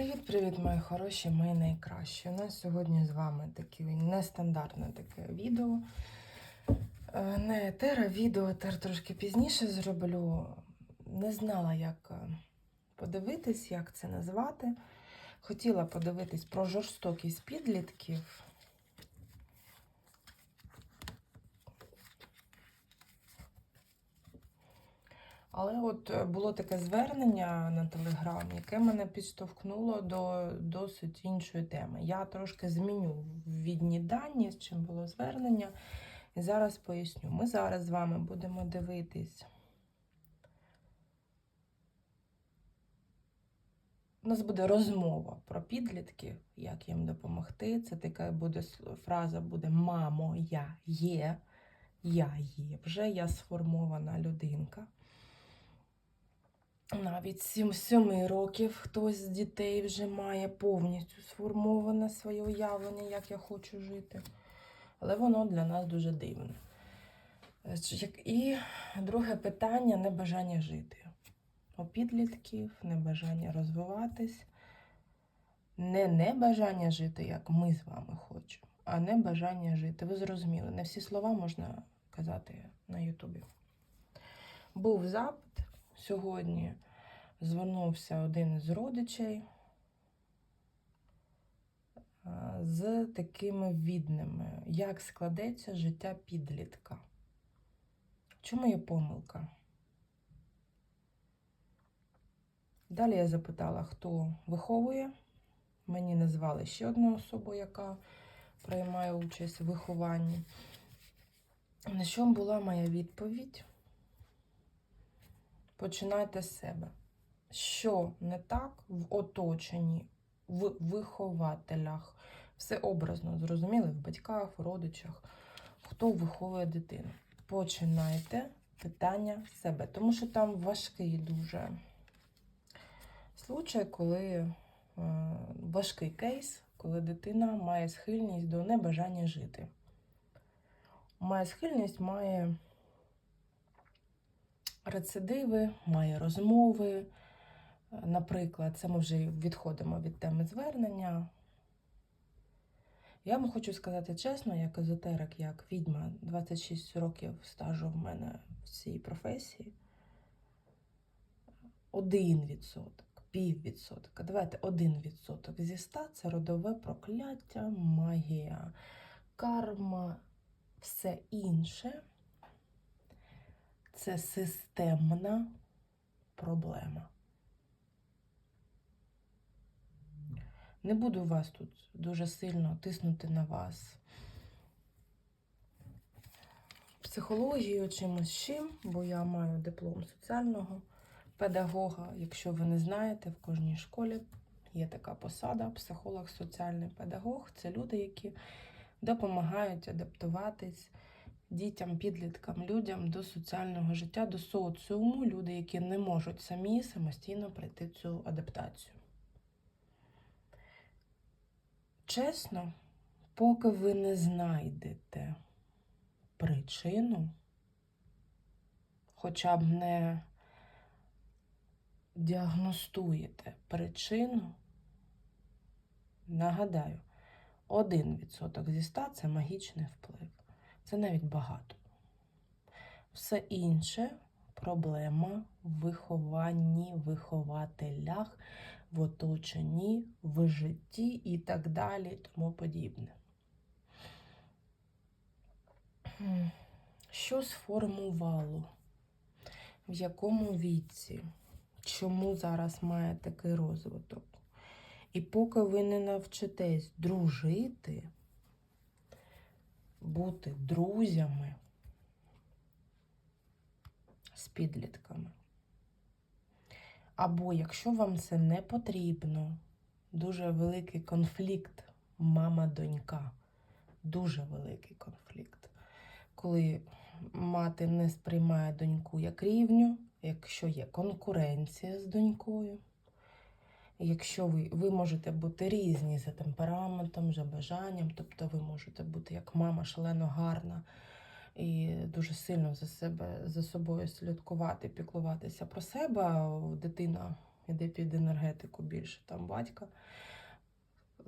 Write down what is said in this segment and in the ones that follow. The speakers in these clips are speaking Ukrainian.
Привіт-привіт, мої хороші, мої найкращі. У нас сьогодні з вами таке нестандартне таке відео. Е, Не етера, відео тер трошки пізніше зроблю. Не знала, як е, подивитись, як це назвати. Хотіла подивитись про жорстокість підлітків. Але от е, було таке звернення на телеграм, яке мене підштовхнуло до досить іншої теми. Я трошки зміню відні дані, з чим було звернення, і зараз поясню. Ми зараз з вами будемо дивитись. У нас буде розмова про підлітків, як їм допомогти. Це така буде фраза буде Мамо, я є, я є. Вже я сформована людинка. Навіть сім, сьоми років хтось з дітей вже має повністю сформоване своє уявлення, як я хочу жити. Але воно для нас дуже дивне. Е, І друге питання небажання жити. У підлітків небажання розвиватись. Не небажання жити, як ми з вами хочемо, а небажання жити. Ви зрозуміли, не всі слова можна казати на Ютубі. Був запит сьогодні звернувся один із родичей з такими відними, як складеться життя підлітка. Чому є помилка? Далі я запитала, хто виховує. Мені назвали ще одну особу, яка приймає участь в вихованні. На що була моя відповідь? Починайте з себе. Що не так в оточенні, в вихователях, все образно зрозуміли, в батьках, в родичах, хто виховує дитину. Починайте питання з себе, тому що там важкий дуже случай, коли е, важкий кейс, коли дитина має схильність до небажання жити. Має схильність, має рецидиви, має розмови. Наприклад, це ми вже відходимо від теми звернення. Я вам хочу сказати чесно, як езотерик, як відьма, 26 років стажу в мене в цій професії. Один відсоток, пів відсотка. Давайте один відсоток зі ста це родове прокляття, магія, карма, все інше це системна проблема. Не буду вас тут дуже сильно тиснути на вас психологією чимось чим, бо я маю диплом соціального педагога. Якщо ви не знаєте, в кожній школі є така посада психолог, соціальний педагог. Це люди, які допомагають адаптуватись дітям, підліткам, людям до соціального життя, до соціуму, люди, які не можуть самі самостійно пройти цю адаптацію. Чесно, поки ви не знайдете причину, хоча б не діагностуєте причину, нагадаю, 1% зі 100 це магічний вплив. Це навіть багато. Все інше проблема в вихованні, вихователях, в оточенні, в житті і так далі, тому подібне. Що сформувало? В якому віці? Чому зараз має такий розвиток? І поки ви не навчитесь дружити, бути друзями з підлітками. Або якщо вам це не потрібно, дуже великий конфлікт мама-донька. Дуже великий конфлікт. Коли мати не сприймає доньку як рівню, якщо є конкуренція з донькою. Якщо ви, ви можете бути різні за темпераментом, за бажанням, тобто ви можете бути як мама шалено гарна і дуже сильно за себе за собою слідкувати, піклуватися про себе, дитина іде під енергетику більше там батька.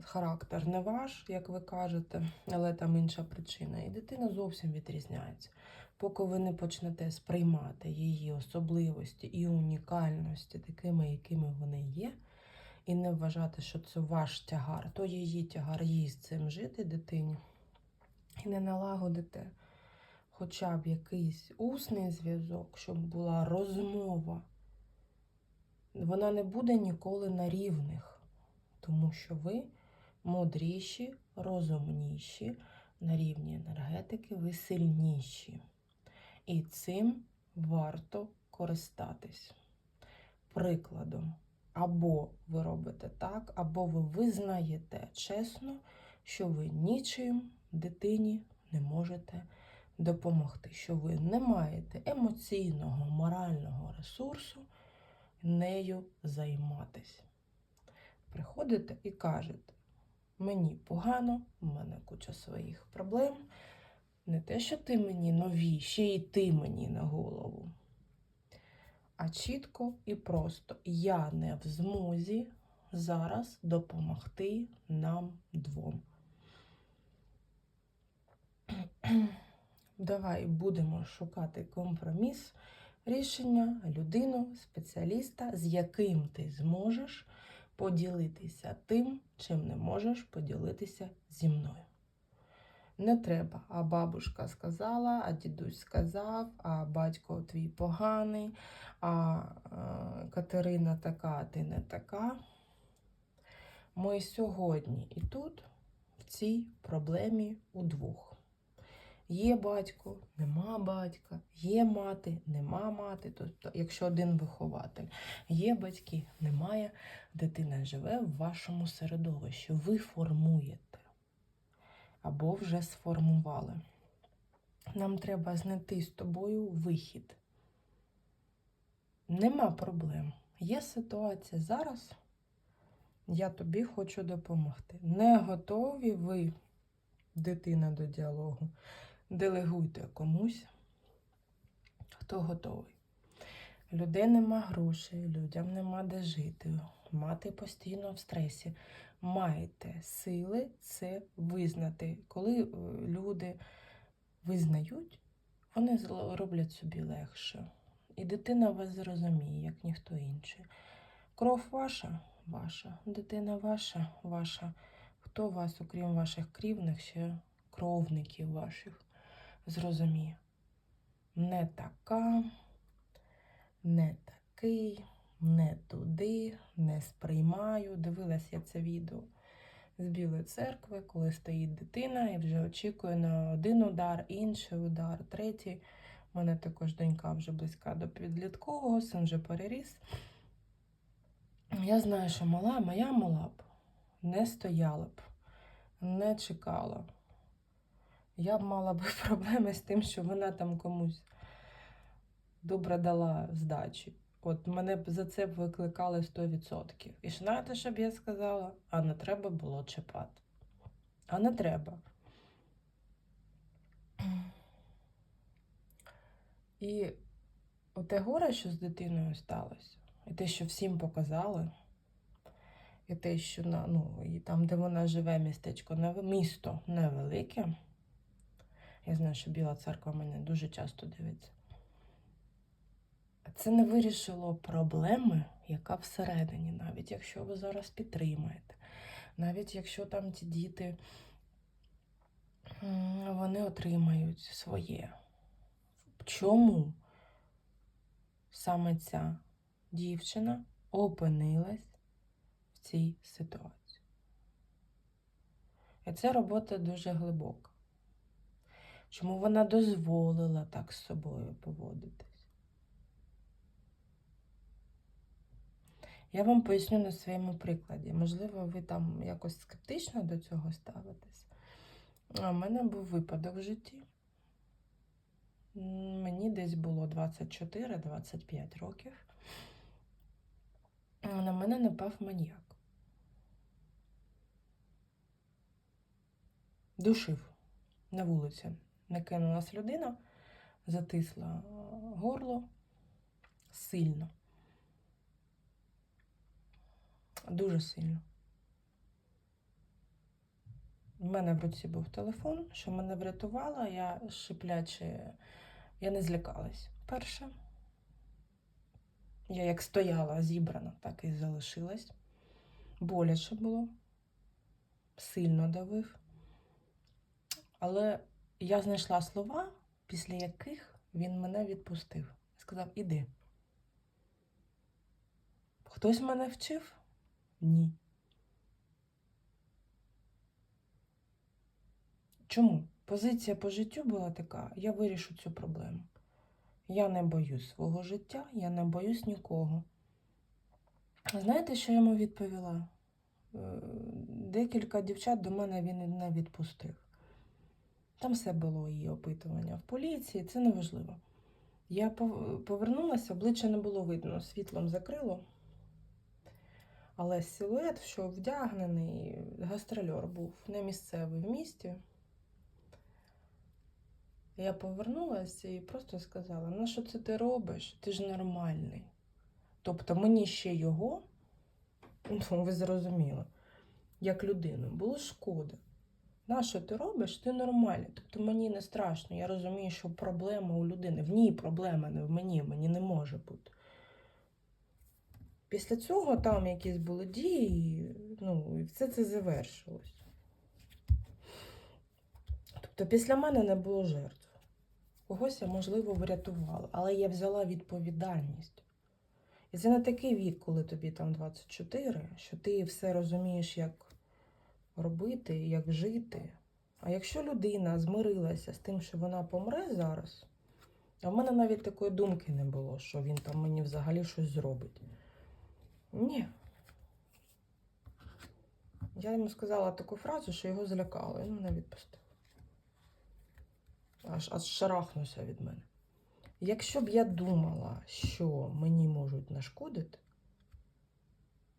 Характер не ваш, як ви кажете, але там інша причина. І дитина зовсім відрізняється. Поки ви не почнете сприймати її особливості і унікальності такими, якими вони є, і не вважати, що це ваш тягар, то її тягар, їй з цим жити дитині, і не налагодите хоча б якийсь усний зв'язок, щоб була розмова, вона не буде ніколи на рівних, тому що ви мудріші, розумніші, на рівні енергетики, ви сильніші. І цим варто користатись. Прикладом, або ви робите так, або ви визнаєте чесно, що ви нічим дитині не можете допомогти, що ви не маєте емоційного, морального ресурсу нею займатися. Приходите і кажете, мені погано, в мене куча своїх проблем. Не те, що ти мені нові, ще й ти мені на голову. А чітко і просто я не в змозі зараз допомогти нам двом. Давай будемо шукати компроміс, рішення, людину, спеціаліста, з яким ти зможеш поділитися тим, чим не можеш поділитися зі мною. Не треба, а бабушка сказала, а дідусь сказав, а батько твій поганий, а е, Катерина така, а ти не така. Ми сьогодні і тут, в цій проблемі удвох. Є батько, нема батька, є мати, нема мати. Тобто, якщо один вихователь, є батьки, немає, дитина живе в вашому середовищі. Ви формуєте або вже сформували. Нам треба знайти з тобою вихід. Нема проблем. Є ситуація зараз. Я тобі хочу допомогти. Не готові ви, дитина, до діалогу. Делегуйте комусь, хто готовий. Людей нема грошей, людям нема де жити, мати постійно в стресі. Маєте сили це визнати. Коли е, люди визнають, вони роблять собі легше. І дитина вас зрозуміє, як ніхто інший. Кров ваша, ваша, дитина ваша, ваша. Хто вас, окрім ваших крівних, ще кровників ваших, зрозуміє. Не така, не такий, не туди, не сприймаю. Дивилась я це відео з Білої церкви, коли стоїть дитина і вже очікує на один удар, інший удар, третій. У мене також донька вже близька до підліткового, син вже переріс. Я знаю, що мала, моя мала б не стояла б, не чекала. Я б мала б проблеми з тим, що вона там комусь добре дала здачі. От мене б за це б викликали 100%. І знаєте, що б я сказала? А не треба було чіпати. А не треба. І оте горе, що з дитиною сталося, і те, що всім показали, і те, що на, ну, і там, де вона живе, містечко, місто невелике. Я знаю, що Біла церква мене дуже часто дивиться. Це не вирішило проблеми, яка всередині, навіть якщо ви зараз підтримаєте, навіть якщо там ті діти вони отримають своє. Чому саме ця дівчина опинилась в цій ситуації? І ця робота дуже глибока. Чому вона дозволила так з собою поводитись? Я вам поясню на своєму прикладі. Можливо, ви там якось скептично до цього ставитесь. В мене був випадок в житті. Мені десь було 24-25 років. На мене напав маніяк. Душив на вулиці. Накинулась людина, затисла горло сильно. Дуже сильно. У мене в руці був телефон, що мене врятувало, я шипляче, я не злякалась. Перше. Я як стояла зібрана, так і залишилась. Боляче було, сильно давив. Але я знайшла слова, після яких він мене відпустив. Сказав: іди. Хтось мене вчив? Ні. Чому? Позиція по життю була така: я вирішу цю проблему. Я не боюсь свого життя, я не боюсь нікого. Знаєте, що я йому відповіла? Е, Декілька дівчат до мене він не відпустив. Там все було її опитування в поліції, це неважливо. Я пов- повернулася, обличчя не було видно, світлом закрило. Але силует, що вдягнений, гастрольор був не місцевий в місті. Я повернулася і просто сказала: ну що це ти робиш? Ти ж нормальний. Тобто мені ще його, ну ви зрозуміли, як людину, було шкода. На що ти робиш? Ти нормальний. Тобто мені не страшно. Я розумію, що проблема у людини. В ній проблема, не в мені, мені не може бути. Після цього там якісь були дії, ну, і все це завершилось. Тобто після мене не було жертв. Когось я, можливо, врятувала, але я взяла відповідальність. І це не такий вік, коли тобі там 24, що ти все розумієш, як робити, як жити. А якщо людина змирилася з тим, що вона помре зараз, а в мене навіть такої думки не було, що він там мені взагалі щось зробить. Ні. Я йому сказала таку фразу, що його злякало, він мене відпустив. Аж, аж шарахнувся від мене. Якщо б я думала, що мені можуть нашкодити,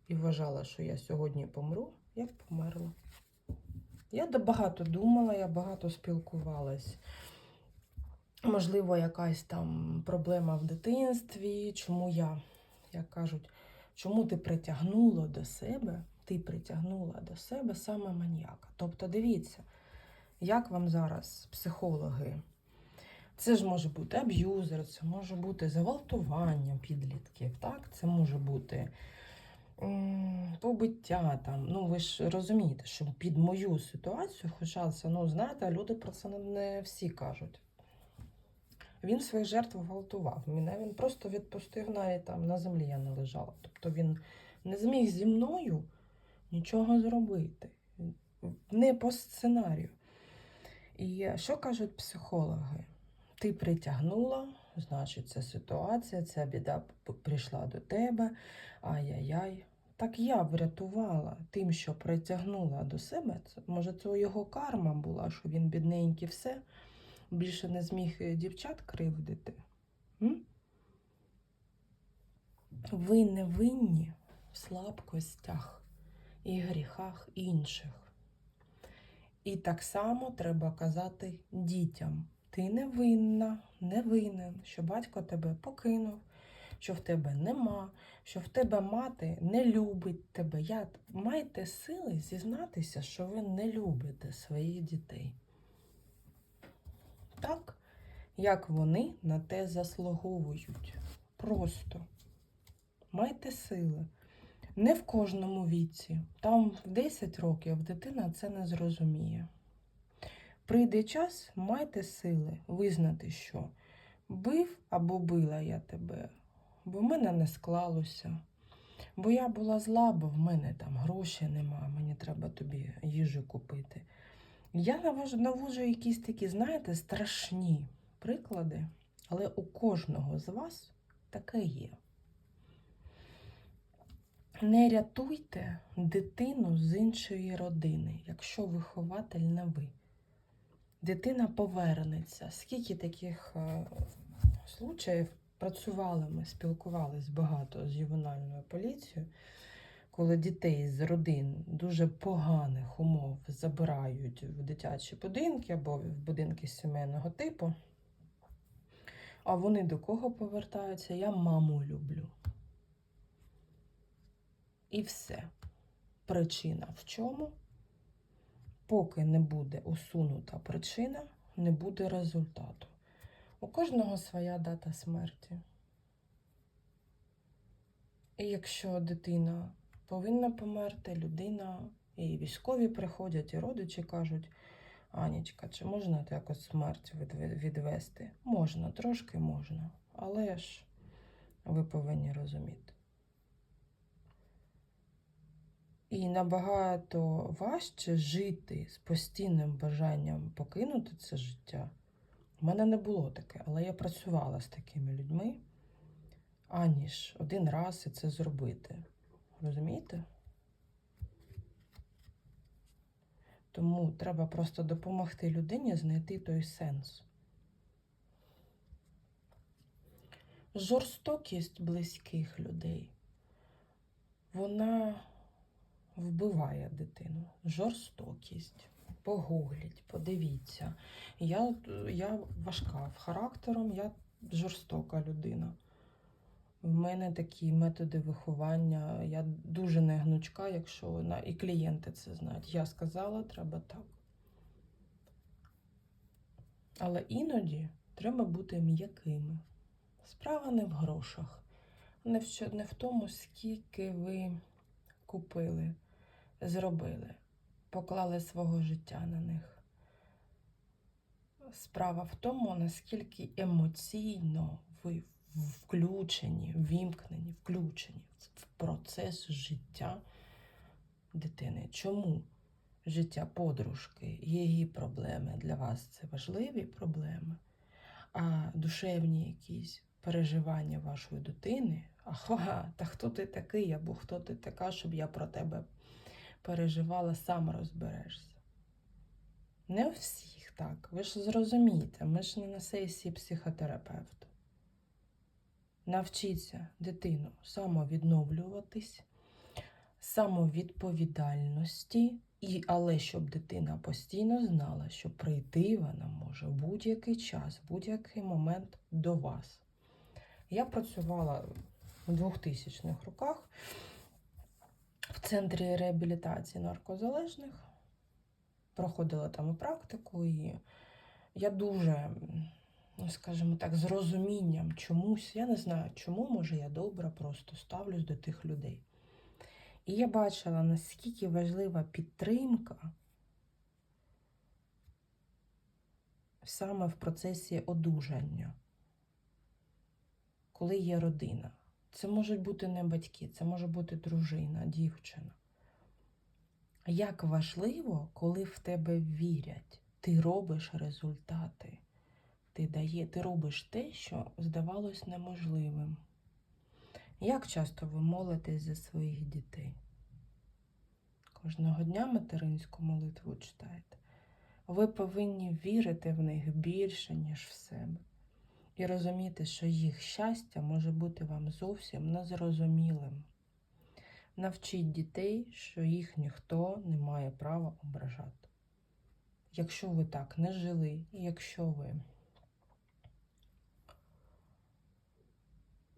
і вважала, що я сьогодні помру, я б померла. Я багато думала, я багато спілкувалась. Можливо, якась там проблема в дитинстві, чому я, як кажуть, чому ти притягнула до себе, ти притягнула до себе саме маніяка. Тобто, дивіться, як вам зараз психологи. Це ж може бути аб'юзер, це може бути зґвалтування підлітків, так? Це може бути побиття там. Ну, ви ж розумієте, що під мою ситуацію, хоча це, ну, знаєте, люди про це не всі кажуть. Він своїх жертв гвалтував. Мене він просто відпустив навіть там на землі я не лежала. Тобто він не зміг зі мною нічого зробити. Не по сценарію. І що кажуть психологи? Ти притягнула, значить, це ситуація, ця біда прийшла до тебе. Ай-яй-яй. Так я врятувала тим, що притягнула до себе. Може, це його карма була, що він бідненький все, більше не зміг е, дівчат кривдити. М? Ви не винні в слабкостях і гріхах інших. І так само треба казати дітям: ти не винна, не винен, що батько тебе покинув, що в тебе нема, що в тебе мати не любить тебе. Я... Майте сили зізнатися, що ви не любите своїх дітей. Так, як вони на те заслуговують. Просто майте сили. Не в кожному віці. Там в 10 років дитина це не зрозуміє. Прийде час, майте сили визнати, що бив або била я тебе, бо в мене не склалося. Бо я була зла, бо в мене там грошей нема, мені треба тобі їжу купити. Я навожу, наводжу якісь такі, знаєте, страшні приклади, але у кожного з вас таке є. Не рятуйте дитину з іншої родини, якщо вихователь не ви. Дитина повернеться. Скільки таких е, случаїв працювали ми, спілкувались багато з ювенальною поліцією, коли дітей з родин дуже поганих умов забирають в дитячі будинки або в будинки сімейного типу. А вони до кого повертаються? Я маму люблю. І все. Причина в чому? Поки не буде усунута причина, не буде результату. У кожного своя дата смерті. І якщо дитина повинна померти, людина, і військові приходять, і родичі кажуть, Анічка, чи можна якось смерть відвести? Можна, трошки можна. Але ж ви повинні розуміти. І набагато важче жити з постійним бажанням покинути це життя. У мене не було таке, але я працювала з такими людьми, аніж один раз і це зробити. Розумієте? Тому треба просто допомогти людині знайти той сенс. Жорстокість близьких людей, вона вбиває дитину. Жорстокість. Погугліть, подивіться. Я, я важка в характером, я жорстока людина. В мене такі методи виховання. Я дуже не гнучка, якщо на і клієнти це знають. Я сказала, треба так. Але іноді треба бути м'якими. Справа не в грошах, не в, не в тому, скільки ви купили, зробили, поклали свого життя на них. Справа в тому, наскільки емоційно ви включені, вімкнені, включені в процес життя дитини. Чому життя подружки, її проблеми для вас це важливі проблеми, а душевні якісь переживання вашої дитини, ага, та хто ти такий, або хто ти така, щоб я про тебе переживала, сам розберешся. Не у всіх так. Ви ж зрозумієте, ми ж не на сесії психотерапевта. Навчіться дитину самовідновлюватись, самовідповідальності, і, але щоб дитина постійно знала, що прийти вона може в будь-який час, в будь-який момент до вас. Я працювала в 2000-х роках в центрі реабілітації наркозалежних, проходила там практику, і я дуже ну, скажімо так, з розумінням чомусь, я не знаю, чому, може, я добре просто ставлюсь до тих людей. І я бачила, наскільки важлива підтримка саме в процесі одужання, коли є родина. Це можуть бути не батьки, це може бути дружина, дівчина. Як важливо, коли в тебе вірять, ти робиш результати ти дає, ти робиш те, що здавалось неможливим. Як часто ви молитесь за своїх дітей? Кожного дня материнську молитву читаєте. Ви повинні вірити в них більше, ніж в себе. І розуміти, що їх щастя може бути вам зовсім незрозумілим. Навчіть дітей, що їх ніхто не має права ображати. Якщо ви так не жили, і якщо ви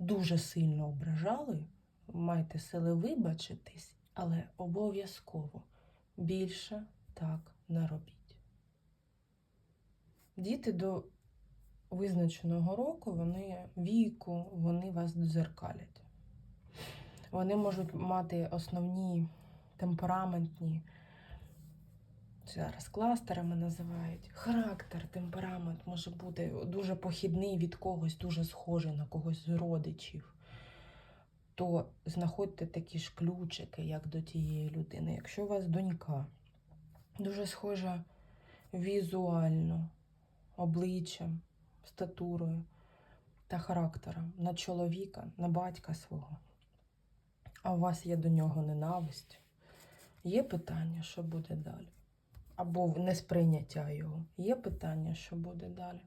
дуже сильно ображали, майте сили вибачитись, але обов'язково більше так не робіть. Діти до визначеного року, вони віку, вони вас дзеркалять. Вони можуть мати основні темпераментні, зараз кластерами називають. Характер, темперамент може бути дуже похідний від когось, дуже схожий на когось з родичів. То знаходьте такі ж ключики, як до тієї людини. Якщо у вас донька дуже схожа візуально, обличчям, статурою та характером на чоловіка, на батька свого, а у вас є до нього ненависть, є питання, що буде далі або несприйняття його. Є питання, що буде далі.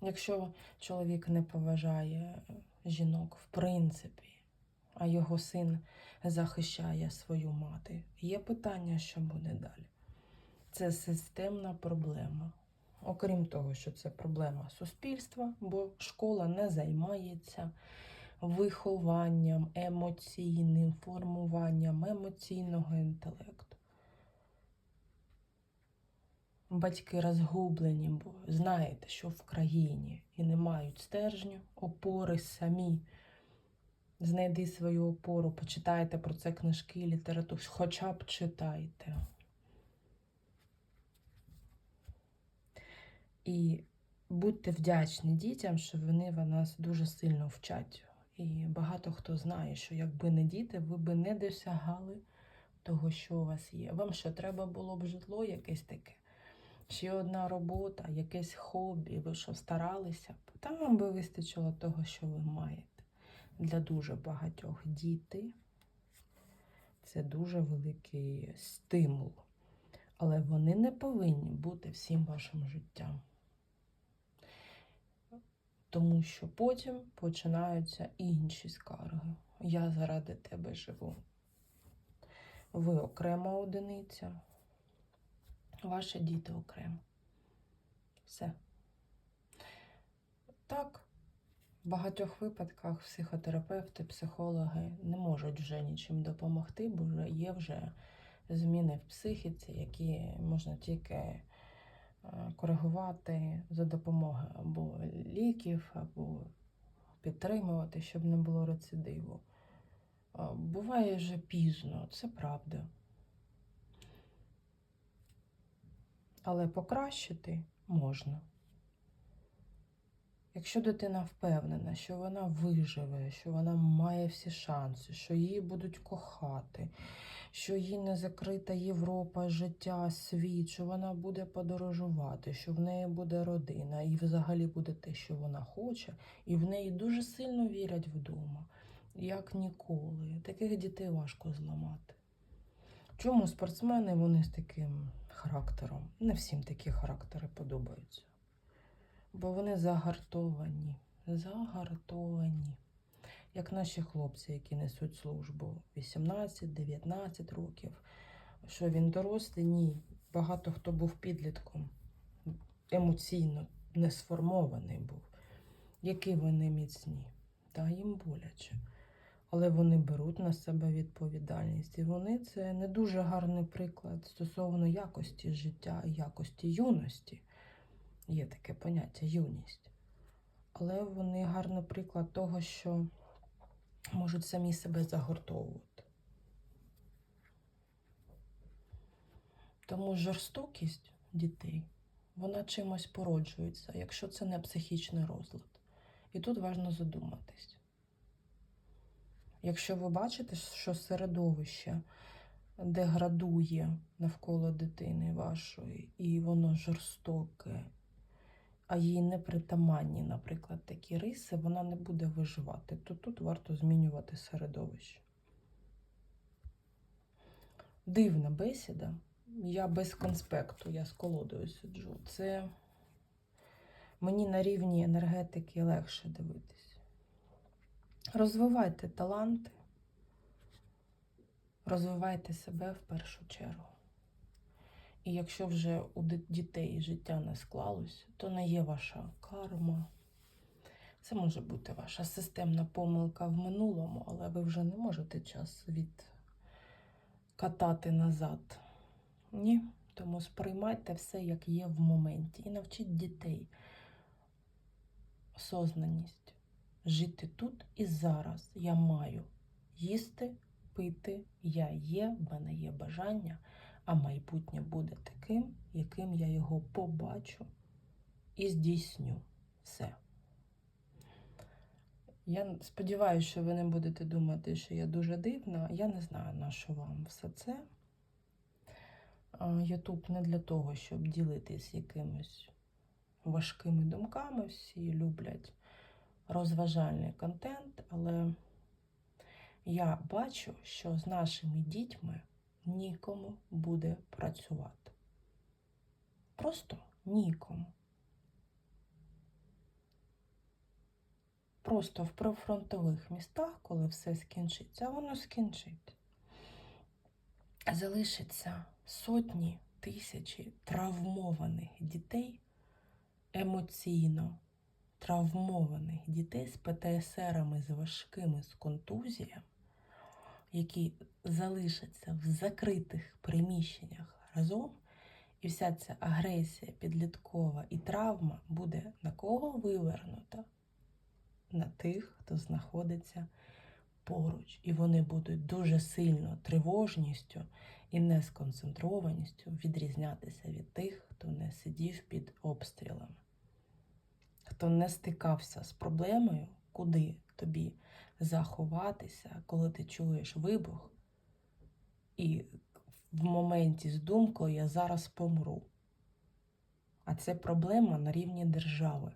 Якщо чоловік не поважає жінок в принципі, а його син захищає свою мати, є питання, що буде далі. Це системна проблема. Окрім того, що це проблема суспільства, бо школа не займається вихованням, емоційним формуванням емоційного інтелекту. Батьки розгублені, бо знаєте, що в країні і не мають стержню, опори самі. Знайди свою опору, почитайте про це книжки, літературу, хоча б читайте. І будьте вдячні дітям, що вони вас дуже сильно вчать. І багато хто знає, що якби не діти, ви би не досягали того, що у вас є. Вам що треба було б житло якесь таке? Ще одна робота, якесь хобі, ви що старалися? Там вам би вистачило того, що ви маєте. Для дуже багатьох діти це дуже великий стимул. Але вони не повинні бути всім вашим життям. Тому що потім починаються інші скарги. Я заради тебе живу. Ви окрема одиниця, ваші діти окремо. Все. Так, в багатьох випадках психотерапевти, психологи не можуть вже нічим допомогти, бо є вже зміни в психіці, які можна тільки е, коригувати за допомогою або ліків, або підтримувати, щоб не було рецидиву. Буває вже пізно, це правда. Але покращити можна. Якщо дитина впевнена, що вона виживе, що вона має всі шанси, що її будуть кохати, що їй не закрита Європа, життя, світ, що вона буде подорожувати, що в неї буде родина і взагалі буде те, що вона хоче, і в неї дуже сильно вірять вдома, як ніколи. Таких дітей важко зламати. Чому спортсмени вони з таким характером? Не всім такі характери подобаються. Бо вони загартовані, загартовані. Як наші хлопці, які несуть службу 18-19 років. Що він дорослий? Ні. Багато хто був підлітком, емоційно не сформований був. Які вони міцні, та їм боляче. Але вони беруть на себе відповідальність. І вони це не дуже гарний приклад стосовно якості життя і якості юності. Є таке поняття юність. Але вони гарний приклад того, що можуть самі себе загортовувати. Тому жорстокість дітей, вона чимось породжується, якщо це не психічний розлад. І тут важливо задуматись. Якщо ви бачите, що середовище деградує навколо дитини вашої, і воно жорстоке, а їй не притаманні, наприклад, такі риси, вона не буде виживати, то тут варто змінювати середовище. Дивна бесіда. Я без конспекту, я з колодою сиджу. Це мені на рівні енергетики легше дивитись. Розвивайте таланти, розвивайте себе в першу чергу. І якщо вже у дітей життя не склалось, то не є ваша карма. Це може бути ваша системна помилка в минулому, але ви вже не можете час відкатати назад. Ні. Тому сприймайте все, як є в моменті. І навчіть дітей осознаність. Жити тут і зараз. Я маю їсти, пити, я є, в мене є бажання а майбутнє буде таким, яким я його побачу і здійсню все. Я сподіваюся, що ви не будете думати, що я дуже дивна. Я не знаю, на що вам все це. Ютуб не для того, щоб ділитись якимось важкими думками. Всі люблять розважальний контент, але я бачу, що з нашими дітьми нікому буде працювати. Просто нікому. Просто в прифронтових містах, коли все скінчиться, воно скінчить. Залишиться сотні тисячі травмованих дітей емоційно, травмованих дітей з ПТСРами з важкими з контузіями, які залишаться в закритих приміщеннях разом, і вся ця агресія підліткова і травма буде на кого вивернута? На тих, хто знаходиться поруч. І вони будуть дуже сильно тривожністю і несконцентрованістю відрізнятися від тих, хто не сидів під обстрілами, хто не стикався з проблемою, куди тобі заховатися, коли ти чуєш вибух, і в моменті з думкою я зараз помру. А це проблема на рівні держави.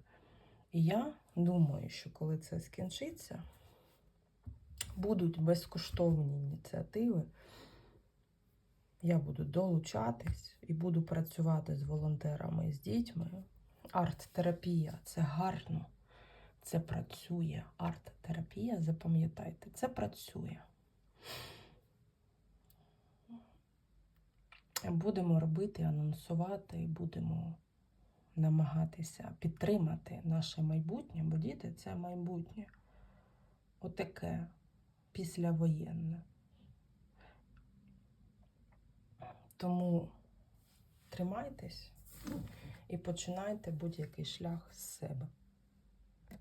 І я думаю, що коли це скінчиться, будуть безкоштовні ініціативи. Я буду долучатись і буду працювати з волонтерами і з дітьми. Арт-терапія це гарно, це працює. Арт-терапія, запам'ятайте, це працює. Будемо робити, анонсувати, будемо намагатися підтримати наше майбутнє, бо діти це майбутнє. Отаке післявоєнне. Тому тримайтесь і починайте будь-який шлях з себе.